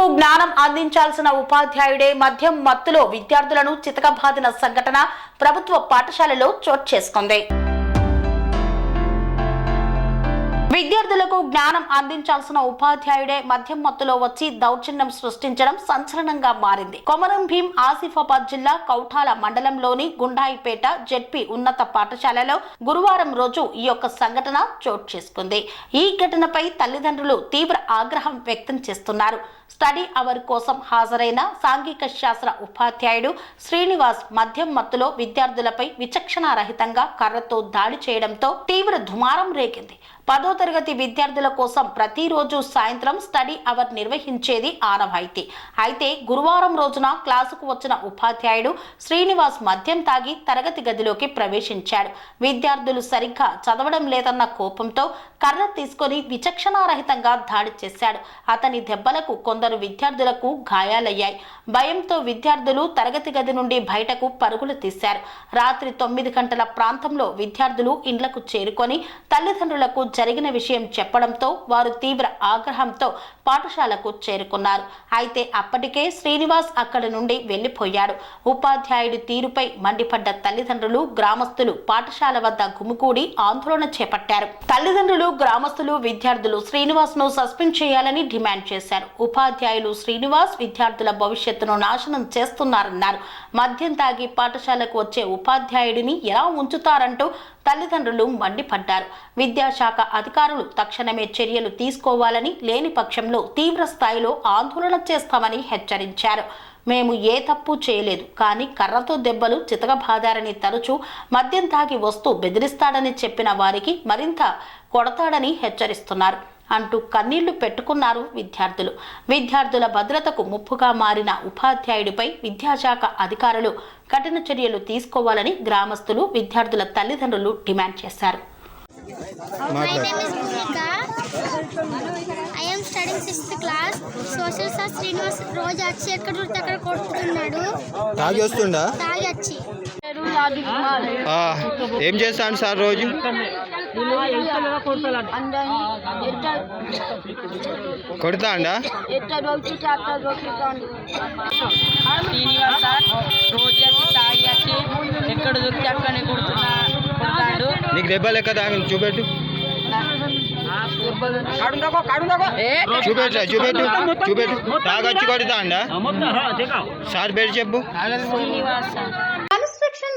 విద్యార్థులకు జ్ఞానం అందించాల్సిన ఉపాధ్యాయుడే మద్యం మత్తులో విద్యార్థులను చితకబాదిన సంఘటన ప్రభుత్వ పాఠశాలలో చోటు చేసుకుంది. విద్యార్థులకు జ్ఞానం అందించాల్సిన ఉపాధ్యాయుడే మద్యం మత్తులో వచ్చి దౌర్జన్యం సృష్టించడం సంచలనంగా మారింది. కొమరం భీం ఆసిఫాబాద్ జిల్లా కౌఠాల మండలంలోని గుండాయిపేట జెడ్పీ ఉన్నత పాఠశాలలో గురువారం రోజు ఈ యొక్క సంఘటన చోటు చేసుకుంది. ఈ ఘటనపై తల్లిదండ్రులు తీవ్ర ఆగ్రహం వ్యక్తం చేస్తున్నారు. స్టడీ అవర్ కోసం హాజరైన సాంఘిక శాస్త్ర ఉపాధ్యాయుడు శ్రీనివాస్ మద్యం మత్తులో విద్యార్థులపై విచక్షణారహితంగా కర్రతో దాడి చేయడంతో తీవ్ర దుమారం రేగింది. పదో తరగతి విద్యార్థుల కోసం ప్రతిరోజు సాయంత్రం స్టడీ అవర్ నిర్వహించేది ఆనవాయితీ. అయితే గురువారం రోజున క్లాసుకు వచ్చిన ఉపాధ్యాయుడు శ్రీనివాస్ మద్యం తాగి తరగతి గదిలోకి ప్రవేశించాడు. విద్యార్థులు సరిగ్గా చదవడం లేదన్న కోపంతో కర్ర తీసుకొని విచక్షణారహితంగా దాడి చేశాడు. అతని దెబ్బలకు కొందరు విద్యార్థులకు గాయాలయ్యాయి. భయంతో విద్యార్థులు తరగతి గది నుండి బయటకు పరుగులు తీశారు. రాత్రి తొమ్మిది గంటల ప్రాంతంలో విద్యార్థులు ఇండ్లకు చేరుకొని తల్లిదండ్రులకు జరిగిన విషయం చెప్పడంతో వారు తీవ్ర ఆగ్రహంతో పాఠశాలకు చేరుకున్నారు. అయితే అప్పటికే శ్రీనివాస్ అక్కడి నుండి వెళ్ళిపోయాడు ఉపాధ్యాయుడి తీరుపై మండిపడ్డ తల్లిదండ్రులు గ్రామస్తులు పాఠశాల వద్ద గుమికూడి ఆందోళన చేపట్టారు. తల్లిదండ్రులు గ్రామస్తులు విద్యార్థులు శ్రీనివాస్ను సస్పెండ్ చేయాలని డిమాండ్ చేశారు. ఉపాధ్యాయులు శ్రీనివాస్ విద్యార్థుల భవిష్యత్ భవిష్యత్తును నాశనం చేస్తున్నారన్నారు. మద్యం తాగి పాఠశాలకు వచ్చే ఉపాధ్యాయుడిని ఎలా ఉంచుతారంటూ తల్లిదండ్రులు మండిపడ్డారు. విద్యాశాఖ అధికారులు తక్షణమే చర్యలు తీసుకోవాలని లేని పక్షంలో తీవ్ర స్థాయిలో ఆందోళన చేస్తామని హెచ్చరించారు. మేము ఏ తప్పు చేయలేదు కానీ కర్రతో దెబ్బలు చితకబాదారని తరచూ మద్యం తాగి వస్తూ బెదిరిస్తాడని చెప్పిన వారికి మరింత కొడతాడని హెచ్చరిస్తున్నారు. అంటూ కన్నీళ్ళు పెట్టుకున్నారు విద్యార్థులు. విద్యార్థుల భద్రతకు ముప్పుగా మారిన ఉపాధ్యాయుడిపై విద్యాశాఖ అధికారులు కఠిన చర్యలు తీసుకోవాలని గ్రామస్తులు విద్యార్థుల తల్లిదండ్రులు డిమాండ్ చేశారు. My name is Bhumika. I am studying sixth class. Social sir Srinivas రోజు వచ్చి ఎక్కడ దొరికితే అక్కడ కొడుతున్నాడు. తాగి వస్తుండా? తాగి వచ్చి. ఆ, ఏం చేస్తాను సార్ రోజు? కొడతా అండా శ్రీనివాస్ సార్ రోజు వచ్చి తాగి వచ్చి ఎక్కడ దొరికితే అక్కడనే కొడుతున్నా కొడతాడు? నీకు దెబ్బ లెక్క తాగి చూపెట్టు. ఏ, చూపెట్రా చూపెట్టు చూపెట్టు. తాగొచ్చి కొడతా అండా సార్ పేరు చెప్పు.